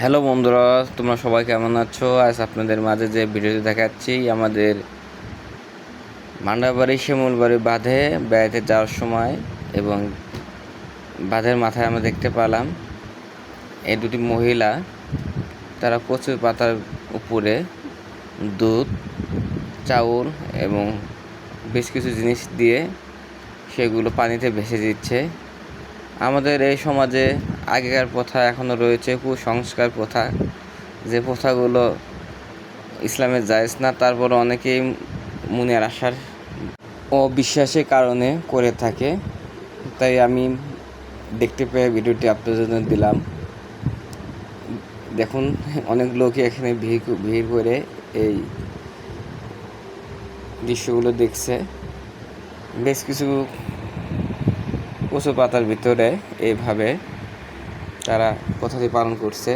Hello বন্ধুরা, তোমরা সবাই কেমন আছো? আজ আপনাদের মাঝে যে ভিডিওটি দেখাচ্ছি, আমাদের মান্ডাবাড়ি শিমুলবাড়ি বাঁধে বেড়াতে যাওয়ার সময় এবং বাঁধের মাথায় আমরা দেখতে পেলাম, এই দুটি মহিলা, তারা কচু পাতার উপরে দুধ, চাউল এবং বেশ কিছু জিনিস দিয়ে সেগুলো পানিতে ভেসে দিচ্ছে। আমাদের এই সমাজে আগেকার প্রথা এখনও রয়েছে, কুসংস্কার প্রথা। যে প্রথাগুলো ইসলামের জায়েজ না তারপর অনেকেই মনের আশার ও বিশ্বাসের কারণে করে থাকে। তাই আমি দেখতে পেয়ে ভিডিওটি আপনাদের জন্য দিলাম। দেখুন, অনেক লোকই এখানে ভিড় ভিড় করে এই দৃশ্যগুলো দেখছে। বেশ কিছু কচু পাতার ভিতরে এইভাবে তারা কথাটি পালন করছে।